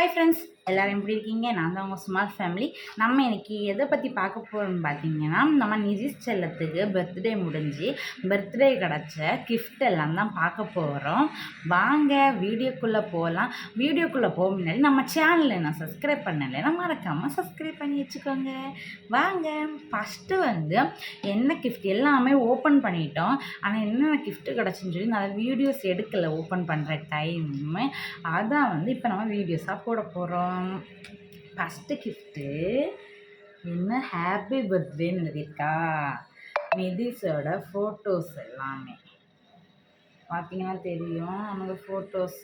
Hi friends எல்லோரும் எப்படி இருக்கீங்க? நான் தான் உங்கள் ஸ்மார்ட் ஃபேமிலி நம்ம இன்னைக்கு எதை பற்றி பார்க்க போகிறோம்னு பார்த்தீங்கன்னா நம்ம நிதி செல்லத்துக்கு பர்த்டே முடிஞ்சு பர்த்டே கிடச்ச கிஃப்ட் எல்லாம் தான் பார்க்க போகிறோம் வாங்க வீடியோக்குள்ளே போகலாம் வீடியோக்குள்ளே போக முன்னாடி நம்ம சேனலில் நான் சப்ஸ்கிரைப் பண்ணலைன்னா மறக்காமல் சப்ஸ்கிரைப் பண்ணி வச்சுக்கோங்க. வாங்க ஃபஸ்ட்டு வந்து என்ன கிஃப்ட் எல்லாமே ஓப்பன் பண்ணிட்டோம். ஆனால் என்னென்ன கிஃப்ட்டு கிடச்சின்னு சொல்லி நான் வீடியோஸ் எடுக்கலை ஓப்பன் பண்ணுற டைமு அதான் வந்து இப்போ நம்ம வீடியோஸாக போட போகிறோம் ஃபஸ்ட்டு கிஃப்ட்டு என்ன ஹாப்பி பர்த்டேன்னு எழுதியிருக்கா? மெதிஸோட ஃபோட்டோஸ் எல்லாமே. பார்த்தீங்கன்னா தெரியும் அவனுக்கு ஃபோட்டோஸ்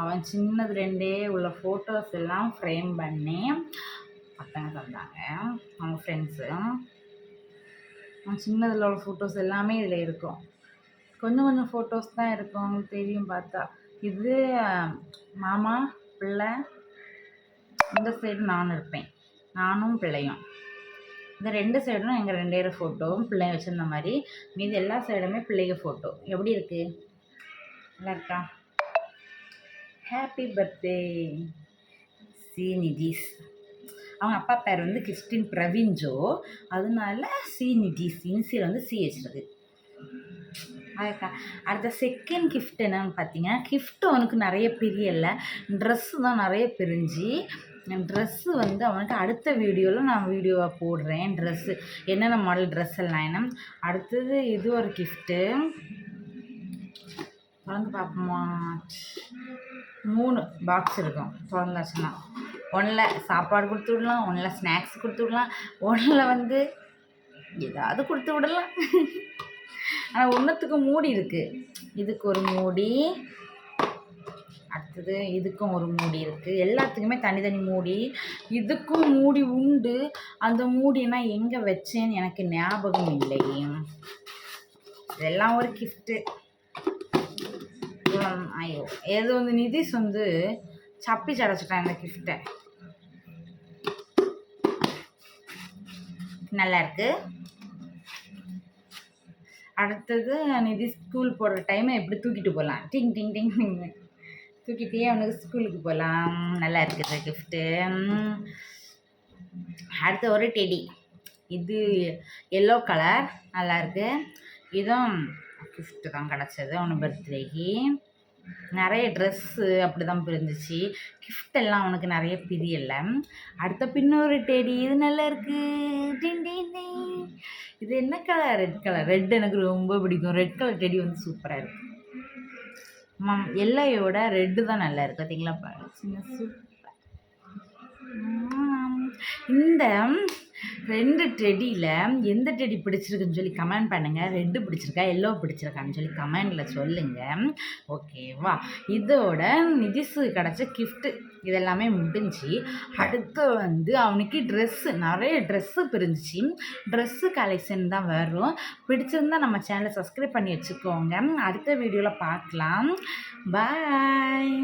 அவன் சின்னது ரெண்டே உள்ள ஃபோட்டோஸ் எல்லாம் ஃப்ரேம் பண்ணி பசங்க தந்தாங்க அவங்க ஃப்ரெண்ட்ஸு அவன் சின்னதில் உள்ள ஃபோட்டோஸ் எல்லாமே இதில் இருக்கும். கொஞ்சம் கொஞ்சம் ஃபோட்டோஸ் தான் இருக்கும் அவங்களுக்கு தெரியும் பார்த்தா. இது மாமா பிள்ளை இந்த சைடு நானும் இருப்பேன். நானும் பிள்ளையும். இந்த ரெண்டு சைடும் எங்கள் ரெண்டு பேரும் ஃபோட்டோவும் பிள்ளைங்க வச்சுருந்த மாதிரி. மீது எல்லா சைடுமே பிள்ளைங்க ஃபோட்டோ எப்படி இருக்குது நல்லா இருக்கா? ஹாப்பி பர்த்டே சி நிதிஷ் அவங்க அப்பா பேர் வந்து கிறிஸ்டின் பிரவீன் ஜோ அதனால சி நிதிஷ் இன்சியல் வந்து சி வச்சிருக்கு அதுக்கா அடுத்த செகண்ட் கிஃப்ட் என்னன்னு பார்த்தீங்கன்னா கிஃப்ட் அவனுக்கு நிறைய பிரியலை. ட்ரெஸ்ஸு தான் நிறைய பிரிஞ்சு ட்ரெஸ்ஸு வந்து அவனுக்கு அடுத்த வீடியோவில் நான் வீடியோவாக போடுறேன். ட்ரெஸ்ஸு என்னென்ன மாடல் ட்ரெஸ் எல்லாம் என்ன. அடுத்தது இது ஒரு கிஃப்ட்டு திறந்து பார்ப்போமா? மூணு பாக்ஸ் இருக்கும். திறந்தாச்சுன்னா ஒன்றில் சாப்பாடு கொடுத்து விடலாம் ஒன்றில் ஸ்நாக்ஸ் கொடுத்து விடலாம் ஒன்றில் வந்து ஏதாவது கொடுத்து விடலாம். ஆனால் ஒன்றுத்துக்கு மூடி இருக்குது இதுக்கு ஒரு மூடி அடுத்தது இதுக்கும் ஒரு மூடி இருக்குது எல்லாத்துக்குமே தனித்தனி மூடி. இதுக்கும் மூடி உண்டு. அந்த மூடினா எங்கே வச்சேன்னு எனக்கு ஞாபகம் இல்லை. இதெல்லாம் ஒரு கிஃப்ட்டு ஐயோ. ஏதோ வந்து நிதிஷ் வந்து சப்பி சடைச்சிட்டான் இந்த கிஃப்ட்டை நல்லா இருக்கு. அடுத்தது நிதி ஸ்கூல் போடுற டைமை எப்படி தூக்கிட்டு போகலாம் டிங் டிங் டிங் டிங். தூக்கிட்டே அவனுக்கு ஸ்கூலுக்கு போகலாம் நல்லா இருக்குது கிஃப்ட்டு அடுத்த ஒரு டெடி இது எல்லோ கலர் நல்லாயிருக்கு இதுவும் கிஃப்ட்டு தான் கிடச்சது அவனுக்கு பர்த்டேக்கு நிறைய ட்ரெஸ்ஸு அப்படி தான் பிரிஞ்சிச்சு. கிஃப்ட் எல்லாம் அவனுக்கு நிறைய பிரியலை. அடுத்த பின்னொரு டெடி இது நல்லா இருக்குது இது என்ன கலர் ரெட் கலர் ரெட் எனக்கு ரொம்ப பிடிக்கும். ரெட் கலர் டெடி வந்து சூப்பராக இருக்குது மம் எல்லையோட ரெட்டு தான் நல்லா இருக்குது பார்த்தீங்களா சின்ன சூப்பர் இந்த ரெண்டு டெடியில் எந்த டெடி பிடிச்சிருக்குன்னு சொல்லி கமெண்ட் பண்ணுங்கள் ரெட்டு பிடிச்சிருக்கா? எல்லோ பிடிச்சிருக்கான்னு சொல்லி கமெண்டில் சொல்லுங்கள் ஓகேவா இதோட நிதிசு கிடச்ச கிஃப்ட்டு இதெல்லாமே முடிஞ்சு அடுத்து வந்து அவனுக்கு ட்ரெஸ்ஸு நிறைய ட்ரெஸ்ஸு பிரிஞ்சிச்சு. ட்ரெஸ்ஸு கலெக்ஷன் தான் வரும். பிடிச்சிருந்தா நம்ம சேனலை சப்ஸ்கிரைப் பண்ணி வச்சுக்கோங்க. அடுத்த வீடியோவில் பார்க்கலாம். பாய்